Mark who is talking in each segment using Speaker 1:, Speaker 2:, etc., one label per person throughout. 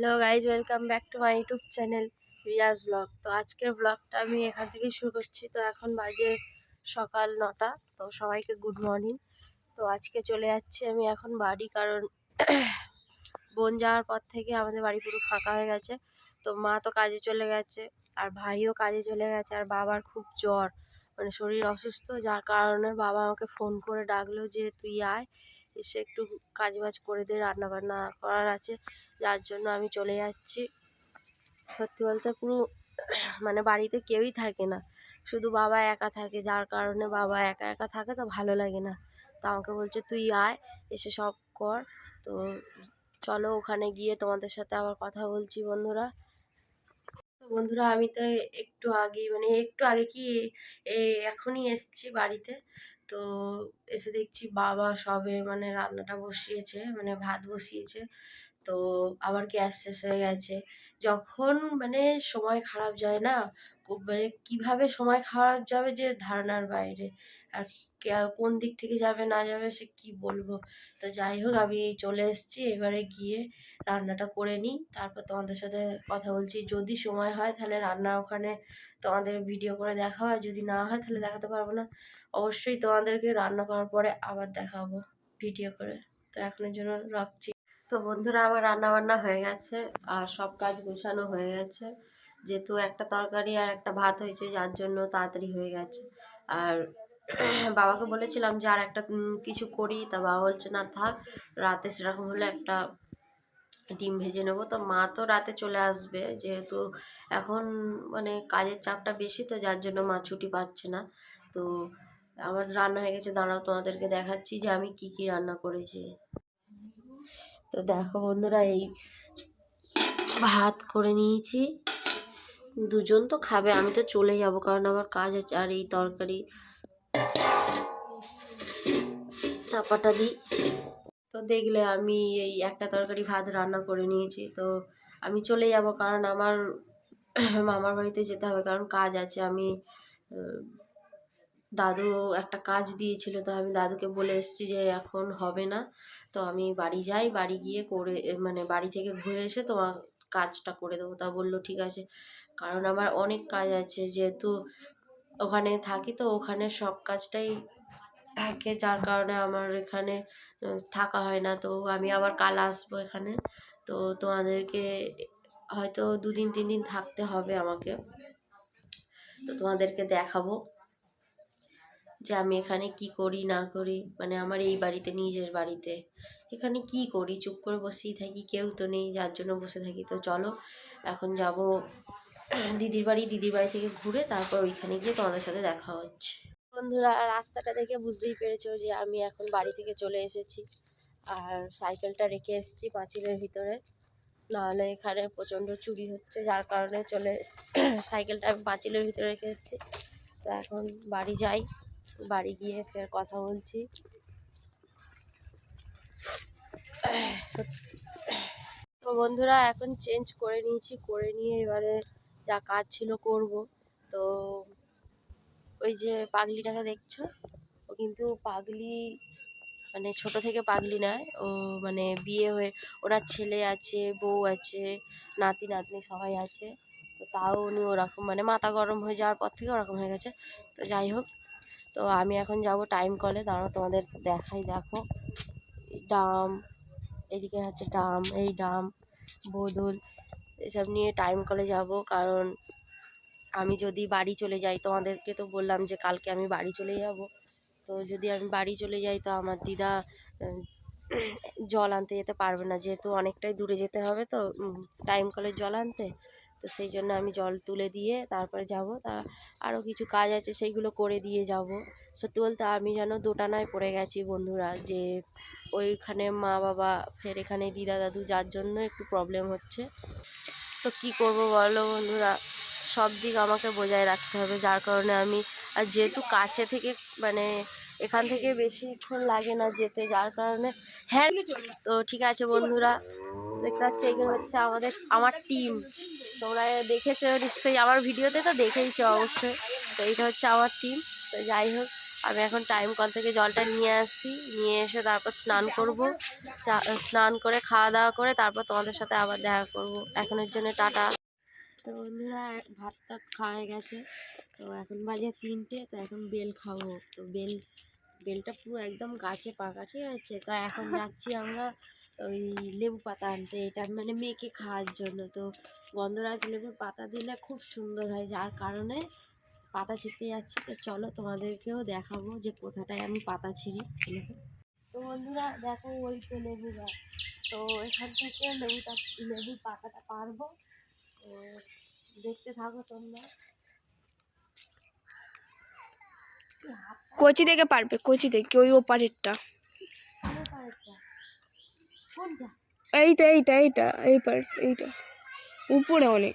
Speaker 1: Hello guys welcome back to my YouTube channel Riaz blog তো আজকের ব্লগটা আমি এখান থেকেই শুরু করছি। তো এখন বাজে সকাল নটা, তো সবাইকে গুড মর্নিং তো আজকে চলে যাচ্ছি আমি এখন বাড়ি, কারণ বোন যাওয়ার পর থেকে আমাদের বাড়ি পুরো ফাঁকা হয়ে গেছে। তো মা তো কাজে চলে গেছে, আর ভাইও কাজে চলে গেছে, আর বাবার খুব জ্বর। মানে শরীর অসুস্থ, যার কারণে বাবা আমাকে ফোন করে ডাকলো যে, তুই আয়, এসে একটু কাজ বাজ করে দে রান্না বান্না করার আছে। যার জন্য আমি চলে যাচ্ছি। সত্যি বলতে পুরো মানে বাড়িতে কেউই থাকে না। শুধু বাবা একা থাকে, যার কারণে বাবা একা একা থাকে তো ভালো লাগে না। তো আমাকে বলছে, তুই আয়, এসে সব কর। তো চলো ওখানে গিয়ে তোমাদের সাথে আবার কথা বলছি বন্ধুরা। বন্ধুরা, আমি তো একটু আগে মানে একটু আগে কি এখনই এসছি বাড়িতে। তো এসে দেখছি বাবা সবে মানে রান্নাটা বসিয়েছে মানে ভাত বসিয়েছে। তো আবার গ্যাস শেষ হয়ে গেছে। যখন মানে সময় খারাপ যায় না মানে কীভাবে সময় খারাপ যাবে যে ধারণার বাইরে? আর কোন দিক থেকে যাবে, না যাবে সে কি বলব? তো যাই হোক, আমি চলে এসেছি এবারে গিয়ে রান্নাটা করে নিই। তারপর তোমাদের সাথে কথা বলছি। যদি সময় হয় তাহলে রান্না ওখানে তোমাদের ভিডিও করে দেখা হয়। যদি না হয় তাহলে দেখাতে পারব না। অবশ্যই তোমাদেরকে রান্না করার পরে আবার দেখাবো ভিডিও করে। তো এখনের জন্য রাখছি। তো বন্ধুরা, আমার রান্না বান্না হয়ে গেছে আর সব কাজ গোছানো হয়ে গেছে। যেহেতু একটা তরকারি আর একটা ভাত হয়েছে, যার জন্য তাড়াতাড়ি হয়ে গেছে। আর বাবাকে বলেছিলাম যে আর একটা কিছু করি। তা বাবা বলছে, না, থাক, রাতে সেরকম হলে একটা ডিম ভেজে নেব। তো মা তো রাতে চলে আসবে, যেহেতু এখন মানে কাজের চাপটা বেশি, তো যার জন্য মা ছুটি পাচ্ছে না। তো আমার রান্না হয়ে গেছে। দাঁড়াও, তোমাদেরকে দেখাচ্ছি যে আমি কি কি রান্না করেছি। তো দেখো বন্ধুরা, এই ভাত করে নিয়েছি। দুজন তো খাবে, আমি তো চলে যাব কারণ আমার কাজ আছে। আর এই তরকারি চাপাটা দিই। তো দেখলে আমি এই একটা তরকারি ভাত রান্না করে নিয়েছি। তো আমি চলে যাব কারণ আমার মামার বাড়িতে যেতে হবে কারণ কাজ আছে। আমি দাদু একটা কাজ দিয়েছিল, তো আমি দাদুকে বলে এসেছি যে এখন হবে না। তো আমি বাড়ি যাই, বাড়ি গিয়ে করে মানে বাড়ি থেকে ঘুরে এসে তোমার কাজটা করে দেবো। তা বলল, ঠিক আছে। কারণ আমার অনেক কাজ আছে, যেহেতু ওখানে থাকি, তো ওখানে সব কাজটাই থাকে, যার কারণে আমার এখানে থাকা হয় না। তো আমি আবার কাল আসব এখানে। তো তোমাদেরকে হয়তো দুদিন, তিন দিন থাকতে হবে আমাকে। তো তোমাদেরকে দেখাবো। যে আমি এখানে কি করি, না করি? মানে আমার এই বাড়িতে, নিজের বাড়িতে। এখানে কি করি? চুপ করে বসেই থাকি, কেউ তো নেই, যার জন্য বসে থাকি। তো চলো, এখন যাব দিদির বাড়ি দিদির বাড়ি থেকে ঘুরে তারপর ওইখানে গিয়ে তোমাদের সাথে দেখা হচ্ছে। বন্ধুরা, রাস্তাটা দেখে বুঝতেই পেরেছ যে আমি এখন বাড়ি থেকে চলে এসেছি। আর সাইকেলটা রেখে এসেছি পাঁচিলের ভিতরে। নাহলে এখানে প্রচণ্ড চুরি হচ্ছে, যার কারণে চলে সাইকেলটা আমি পাঁচিলের ভিতরে রেখে এসেছি। তো এখন বাড়ি যাই। বাড়ি গিয়ে ফের কথা বলছি। তো বন্ধুরা, এখন চেঞ্জ করে নিয়েছি, করে নিয়ে এবারে যা কাজ ছিল করব। তো ওই যে পাগলিটাকে দেখছ? ও কিন্তু পাগলি মানে ছোট থেকে পাগলি নয়, ও মানে বিয়ে হয়ে ওনার ছেলে আছে, বউ আছে, নাতি নাতনি সবাই আছে। তো তাও উনি ওরকম মানে মাথা গরম হয়ে যাওয়ার পর থেকে ওরকম হয়ে গেছে। তো যাই হোক তো আমি এখন যাব টাইম কলে দাঁড়াও তোমাদের দেখাই, দেখো। ডাম, এদিকে হচ্ছে ডাম, এই ডাম, বোদল, এসব নিয়ে টাইম কলে যাব, কারণ আমি যদি বাড়ি চলে যাই, তোমাদেরকে তো বললাম যে কালকে আমি বাড়ি চলে যাব। তো যদি আমি বাড়ি চলে যাই, তো আমার দিদা জল আনতে যেতে পারবে না, যেহেতু অনেকটাই দূরে যেতে হবে, তো টাইম কলের জল আনতে। তো সেই জন্য আমি জল তুলে দিয়ে তারপরে যাব। তা আরও কিছু কাজ আছে সেইগুলো করে দিয়ে যাব। সত্যি বলতে আমি যেন দোটানায় পড়ে গেছি বন্ধুরা, যে ওইখানে মা বাবা, ফের এখানে দিদা দাদু, যার জন্য একটু প্রবলেম হচ্ছে। তো কি করব বলো বন্ধুরা? সব দিক আমাকে বজায় রাখতে হবে, যার কারণে আমি আর যেহেতু কাছে থেকে মানে এখান থেকে বেশিক্ষণ লাগে না যেতে, যার কারণে হ্যাঁ তো ঠিক আছে বন্ধুরা। দেখতে পাচ্ছি এখানে হচ্ছে আমাদের, আমার টিম তোমরা দেখেছ নিশ্চয়ই আমার ভিডিওতে তো দেখেইছো অবশ্যই। তো এইটা হচ্ছে আমার টিম তো যাই হোক, আমি এখন টাইম কল থেকে জলটা নিয়ে আসছি, নিয়ে এসে তারপর স্নান করব। স্নান করে, খাওয়া দাওয়া করে তারপর তোমাদের সাথে আবার দেখা করব। এখনের জন্য টাটা। তো বন্ধুরা ভাত টাত খাওয়া গেছে। তো এখন বাজে তিনটে, তো এখন বেল খাব। তো বেল, বেলটা পুরো একদম গাছে পাকা ঠিক আছে তো এখন যাচ্ছি আমরা ওই লেবু পাতা আনতে, এটা মানে মেয়েকে খাওয়ার জন্য। তো গন্ধরাজ লেবুর পাতা দিলে খুব সুন্দর হয়, যার কারণে পাতা ছিঁড়তে যাচ্ছি। তো চলো তোমাদেরকেও দেখাবো যে কোথাটায় আমি পাতা ছিঁড়ি। তো বন্ধুরা, দেখো ওই তো লেবু তো এখান থেকে লেবুটা, লেবুর পাতাটা পারব। তো দেখতে থাকো তোমরা।
Speaker 2: কচি থেকে পারবে, কচি থেকে, ওই ওপারেরটা। এইটা এইটা এইটা, এই পার, এইটা। উপরে অনেক।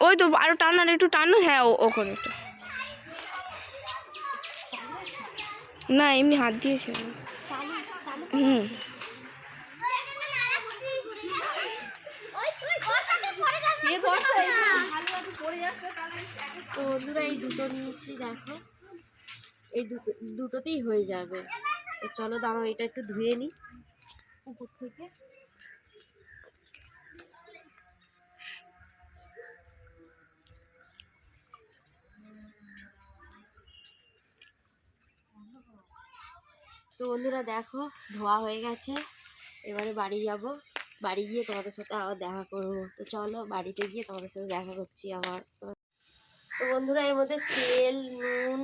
Speaker 2: ওই তো আরও টানার, একটু টানো হ্যাঁ ওখানে একটা। না, এমনি হাত দিয়েছে। হুম।
Speaker 1: এই দুটো নিয়েছি, দেখো। এই দুটো দুটোতেই হয়ে যাবে। তো চলো দাঁড়াও, এটা একটু ধুয়ে নিই উপর থেকে। তো বন্ধুরা দেখো, ধোয়া হয়ে গেছে। এবারে বাড়ি যাব। বাড়ি গিয়ে তোমাদের সাথে আবার দেখা করব। তো চলো, বাড়িতে গিয়ে তোমাদের সাথে দেখা করছি আবার। তো বন্ধুরা, এর মধ্যে তেল, নুন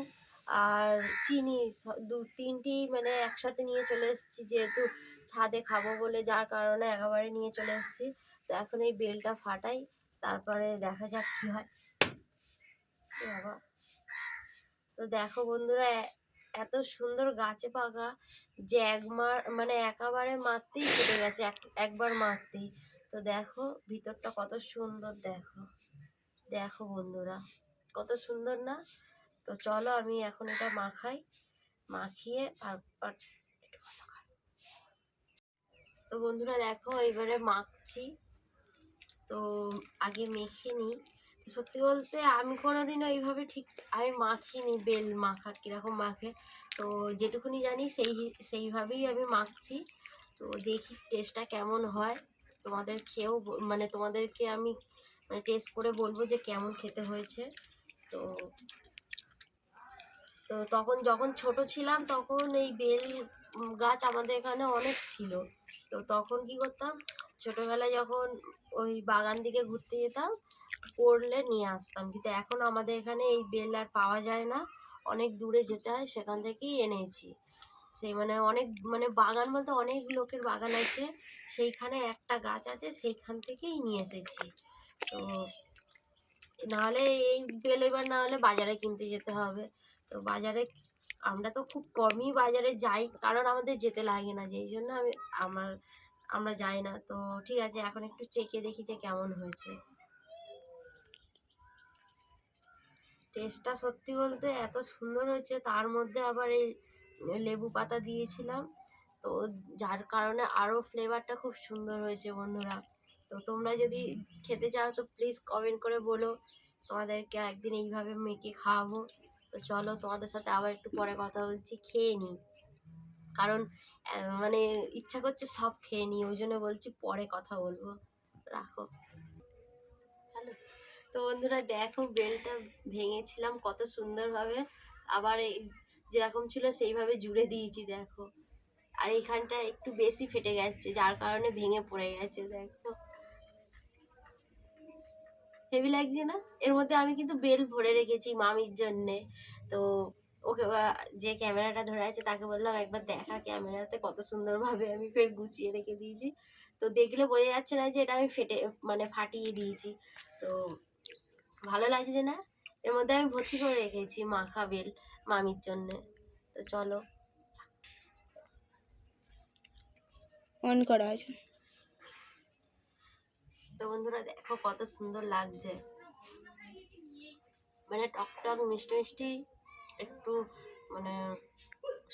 Speaker 1: আর চিনি দু, তিনটি মানে একসাথে নিয়ে চলে এসেছি যেহেতু ছাদে খাব বলে যার কারণে একেবারে নিয়ে চলে এসেছি। তো এখন এই বেলটা ফাটাই, তারপরে দেখা যাক কী হয়। তো দেখো বন্ধুরা এত সুন্দর গাছে পাকা যে একবার মানে একেবারে মারতেই কেটে গেছে, এক- একবার মারতেই। তো দেখো ভিতরটা কত সুন্দর দেখো। দেখো বন্ধুরা, কত সুন্দর না? তো চলো আমি এখন এটা মাখাই, মাখিয়ে কর। তো বন্ধুরা দেখো, এবারে মাখছি। তো আগে মেখে নিই। সত্যি বলতে আমি কোনোদিনও এইভাবে ঠিক, আমি মাখিনি বেল মাখা, কীরকম মাখে। তো যেটুকুনি জানি সেই, সেইভাবেই আমি মাখছি। তো দেখি টেস্টটা কেমন হয়। তোমাদের খেয়েও মানে তোমাদেরকে আমি মানে টেস্ট করে বলব যে কেমন খেতে হয়েছে। তো তো তখন যখন ছোট ছিলাম তখন এই বেল গাছ আমাদের এখানে অনেক ছিল। তো তখন কি করতাম, ছোটবেলায় যখন ওই বাগান দিকে ঘুরতে যেতাম, পড়লে নিয়ে আসতাম। কিন্তু এখন আমাদের এখানে এই বেল আর পাওয়া যায় না। অনেক দূরে যেতে হয়, সেখান থেকেই এনেছি। সেই মানে অনেক মানে বাগান বলতে অনেক লোকের বাগান আছে। সেইখানে একটা গাছ আছে, সেইখান থেকেই নিয়ে এসেছি। তো নাহলে এই বেল এবার না হলে বাজারে কিনতে যেতে হবে। তো বাজারে আমরা তো খুব কমই বাজারে যাই, কারণ আমাদের যেতে লাগে না, যেই জন্য আমি আমার, আমরা যাই না। তো ঠিক আছে, এখন একটু চেকে দেখি যে কেমন হয়েছে। টেস্টটা সত্যি বলতে এত সুন্দর হয়েছে, তার মধ্যে আবার এই লেবু পাতা দিয়েছিলাম। তো যার কারণে আরও ফ্লেভারটা খুব সুন্দর হয়েছে বন্ধুরা। তো তোমরা যদি খেতে চাও তো প্লিজ কমেন্ট করে বলো। তোমাদেরকে একদিন এইভাবে মেখে খাওয়াবো। তো চলো তোমাদের সাথে আবার একটু পরে কথা বলছি, খেয়ে নিই। কারণ মানে ইচ্ছা করছে সব খেয়ে নিই, ওই জন্য বলছি পরে কথা বলব। রাখো। চলো। তো বন্ধুরা দেখো, বেলটা ভেঙেছিলাম, কত সুন্দরভাবে। আবার এই যেরকম ছিল সেইভাবে জুড়ে দিয়েছি, দেখো। আর এইখানটা একটু বেশি ফেটে গেছে, যার কারণে ভেঙে পড়ে গেছে, দেখো। হেভি লাগছে না? এর মধ্যে আমি কিন্তু বেল ভরে রেখেছি মামির জন্যে। তো ওকে যে ক্যামেরাটা ধরে আছে তাকে বললাম, একবার দেখা ক্যামেরাতে কত সুন্দরভাবে আমি ফের গুছিয়ে রেখে দিয়েছি। তো দেখলে বোঝা যাচ্ছে না যে এটা আমি ফেটে মানে ফাটিয়ে দিয়েছি। তো ভালো লাগছে না? এর মধ্যে আমি ভর্তি করে রেখেছি মাখা বেল মামির জন্যে। তো চলো।
Speaker 2: অন করা আছে।
Speaker 1: তো বন্ধুরা দেখো কত সুন্দর লাগছে। মানে টক টক মিষ্টি মিষ্টি একটু মানে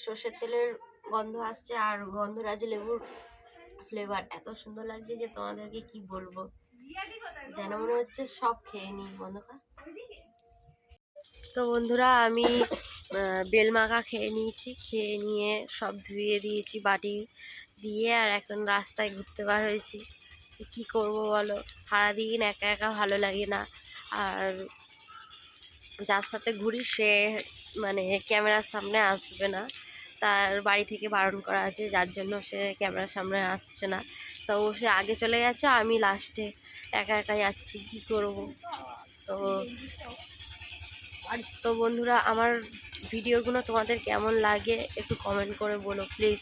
Speaker 1: সর্ষের তেলের গন্ধ আসছে আর গন্ধরাজ লেবুর ফ্লেভার এত সুন্দর লাগছে যে তোমাদেরকে কি বলব। যেন মনে হচ্ছে সব খেয়ে নিই বন্ধ কর তো বন্ধুরা আমি আহ, বেলমাখা খেয়ে নিয়েছি খেয়ে নিয়ে সব ধুয়ে দিয়েছি বাটি দিয়ে আর এখন রাস্তায় ঘুরতে বার হয়েছি। কি করব বলো? সারাদিন একা একা ভালো লাগে না। আর যার সাথে ঘুরি সে মানে ক্যামেরার সামনে আসবে না। তার বাড়ি থেকে বারণ করা আছে, যার জন্য সে ক্যামেরার সামনে আসছে না। তো সে আগে চলে গেছে, আমি লাস্টে একা একা যাচ্ছি, কি করব? তো আর তো বন্ধুরা, আমার ভিডিওগুলো তোমাদের কেমন লাগে একটু কমেন্ট করে বলো প্লিজ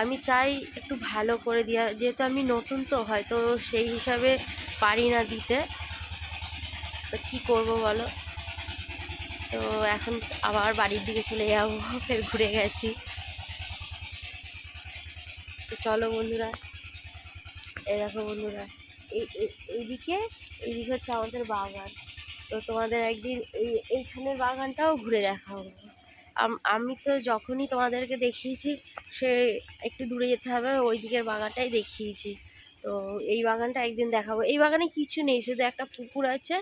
Speaker 1: আমি চাই একটু ভালো করে দেওয়া যেহেতু আমি নতুন তো, হয়তো সেই হিসাবে পারি না দিতে। তো কী করব বলো? তো এখন আবার বাড়ির দিকে চলে যাব, ফের ঘুরে গেছি। তো চলো বন্ধুরা, এই দেখো বন্ধুরা, এই, এই- এইদিকে এইদিকে হচ্ছে আমাদের বাগান। তো তোমাদের একদিন এই, এইখানের বাগানটাও ঘুরে দেখাবো। আম- আমি তো যখনই তোমাদেরকে দেখিয়েছি সে একটু দূরে যেতে হবে ওই দিকের বাগানটাই দেখিয়েছি। তো এই বাগানটা একদিন দেখাবো। এই বাগানে কিছু নেই, শুধু একটা পুকুর আছে,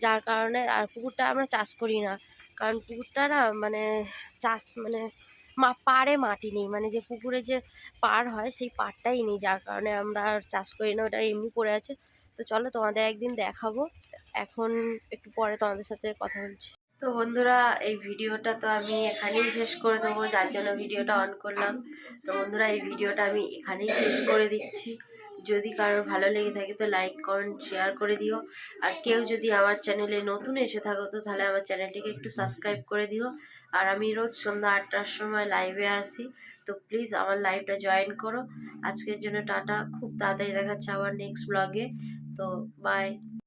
Speaker 1: যার কারণে আর পুকুরটা আমরা চাষ করি না। কারণ পুকুরটা না মানে চাষ মানে মা, পাড়ে মাটি নেই। মানে যে পুকুরে যে পাড় হয়, সেই পাড়টাই নেই। যার কারণে আমরা আর চাষ করি না, ওটা এমনি পড়ে আছে। তো চলো তোমাদের একদিন দেখাবো। এখন একটু পরে তোমাদের সাথে কথা বলছি। তো বন্ধুরা, এই ভিডিওটা তো আমি এখানেই শেষ করে দেবো, যার জন্য ভিডিওটা অন করলাম। তো বন্ধুরা, এই ভিডিওটা আমি এখানেই শেষ করে দিচ্ছি। যদি কারোর ভালো লেগে থাকে তো লাইক কমেন্ট শেয়ার করে দিও। আর কেউ যদি আমার চ্যানেলে নতুন এসে থাকো তো তাহলে আমার চ্যানেলটিকে একটু সাবস্ক্রাইব করে দিও। আর আমি রোজ সন্ধ্যা আটটার সময় লাইভে আসি, তো প্লিজ আমার লাইভটা জয়েন করো। আজকের জন্য টাটা, খুব তাড়াতাড়ি দেখাচ্ছে আবার নেক্সট ব্লগে তো বাই